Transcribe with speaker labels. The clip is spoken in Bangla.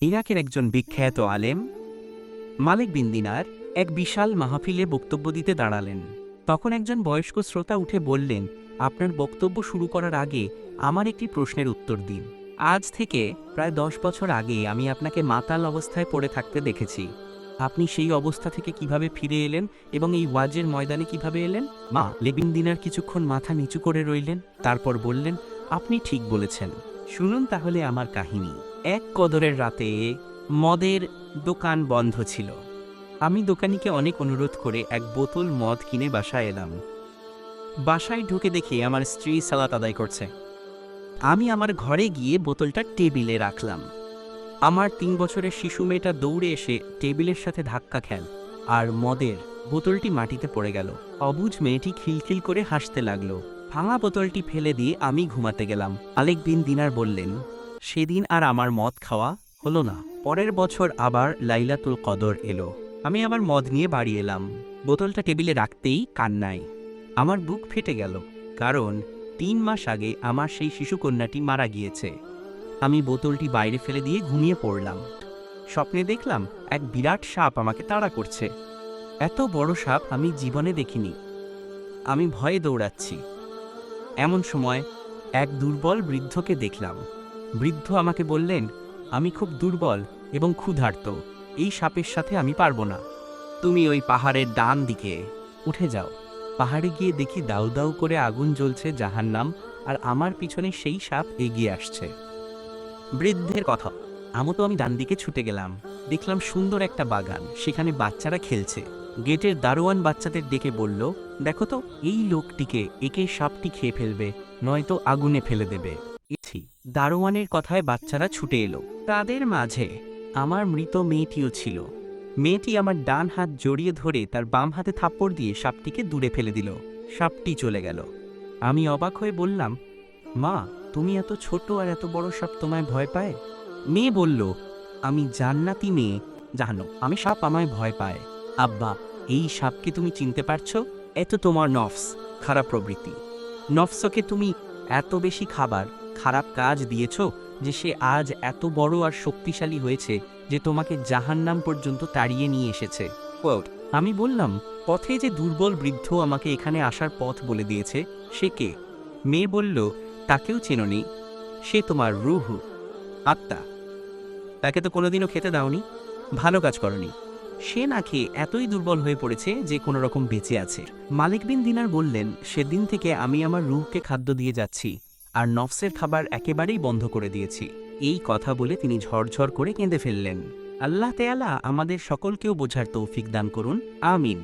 Speaker 1: ইরাকের একজন বিখ্যাত আলেম, মালিক বিন দিনার, এক বিশাল মাহফিলে বক্তব্য দিতে দাঁড়ালেন। তখন একজন বয়স্ক শ্রোতা উঠে বললেন, আপনার বক্তব্য শুরু করার আগে আমার একটি প্রশ্নের উত্তর দিন। আজ থেকে প্রায় দশ বছর আগে আমি আপনাকে মাতাল অবস্থায় পড়ে থাকতে দেখেছি। আপনি সেই অবস্থা থেকে কীভাবে ফিরে এলেন এবং এই ওয়াজের ময়দানে কীভাবে এলেন? মা লেবিন দিনার কিছুক্ষণ মাথা নিচু করে রইলেন, তারপর বললেন, আপনি ঠিক বলেছেন। শুনুন তাহলে আমার কাহিনী। এক কদরের রাতে মদের দোকান বন্ধ ছিল। আমি দোকানিকে অনেক অনুরোধ করে এক বোতল মদ কিনে বাসায় এলাম। বাসায় ঢুকে দেখি আমার স্ত্রী সালাত আদায় করছে। আমি আমার ঘরে গিয়ে বোতলটা টেবিলে রাখলাম। আমার তিন বছরের শিশু মেয়েটা দৌড়ে এসে টেবিলের সাথে ধাক্কা খেল আর মদের বোতলটি মাটিতে পড়ে গেল। অবুজ মেয়েটি খিলখিল করে হাসতে লাগল। ভাঙা বোতলটি ফেলে দিয়ে আমি ঘুমাতে গেলাম। আলেক বিন দিনার বললেন সেদিন আর আমার মদ খাওয়া হলো না। পরের বছর আবার লাইলাতুল কদর এলো। আমি আবার মদ নিয়ে বাড়ি এলাম। বোতলটা টেবিলে রাখতেই কান্নাই আমার বুক ফেটে গেল, কারণ তিন মাস আগে আমার সেই শিশুকন্যাটি মারা গিয়েছে। আমি বোতলটি বাইরে ফেলে দিয়ে ঘুমিয়ে পড়লাম। স্বপ্নে দেখলাম এক বিরাট সাপ আমাকে তাড়া করছে। এত বড় সাপ আমি জীবনে দেখিনি। আমি ভয়ে দৌড়াচ্ছি। এমন সময় এক দুর্বল বৃদ্ধকে দেখলাম। বৃদ্ধ আমাকে বললেন, আমি খুব দুর্বল এবং ক্ষুধার্ত, এই সাপের সাথে আমি পারব না। তুমি ওই পাহাড়ের ডান দিকে উঠে যাও। পাহাড়ে গিয়ে দেখি দাউ দাউ করে আগুন জ্বলছে জাহান্নাম, আর আমার পিছনে সেই সাপ এগিয়ে আসছে। বৃদ্ধের কথা আমতো আমি ডান দিকে ছুটে গেলাম। দেখলাম সুন্দর একটা বাগান, সেখানে বাচ্চারা খেলছে। গেটের দারোয়ান বাচ্চাদের ডেকে বলল, দেখো তো, এই লোকটিকে একে সাপটি খেয়ে ফেলবে, নয়তো আগুনে ফেলে দেবে। ইছি দারোয়ানের কথায় বাচ্চারা ছুটে এলো। তাদের মাঝে আমার মৃত মেয়েটিও ছিল। মেয়েটি আমার ডান হাত জড়িয়ে ধরে তার বাম হাতে থাপ্পড় দিয়ে সাপটিকে দূরে ফেলে দিল। সাপটি চলে গেল। আমি অবাক হয়ে বললাম, মা, তুমি এত ছোট আর এত বড় সাপ তোমায় ভয় পায়? মেয়ে বলল, আমি জান্নাতি মেয়ে। জানো, আমি সাপ আমায় ভয় পায়। আব্বা, এই সাপকে তুমি চিনতে পারছ? এত তোমার নফস, খারাপ প্রবৃত্তি। নফসকে তুমি এত বেশি খাবার খারাপ কাজ দিয়েছ যে সে আজ এত বড় আর শক্তিশালী হয়েছে যে তোমাকে জাহান্নাম পর্যন্ত তাড়িয়ে নিয়ে এসেছে। আমি বললাম পথে যে দুর্বল বৃদ্ধ আমাকে এখানে আসার পথ বলে দিয়েছে সে কে? মেয়ে বলল তাকেও চেননি সে তোমার রুহু আত্মা। তাকে তো কোনোদিনও খেতে দাওনি ভালো কাজ করনি। সে না খেয়ে এতই দুর্বল হয়ে পড়েছে যে কোনো রকম বেঁচে আছে। মালিক বিন দিনার বললেন সেদিন থেকে আমি আমার রুহকে খাদ্য দিয়ে যাচ্ছি। আর নফসের খাবার একেবারেই বন্ধ করে দিয়েছি। এই কথা বলে তিনি ঝরঝর করে কেঁদে ফেললেন। আল্লাহ তেয়ালা আমাদের সকলকেও বোঝার তৌফিক দান করুন। আমিন।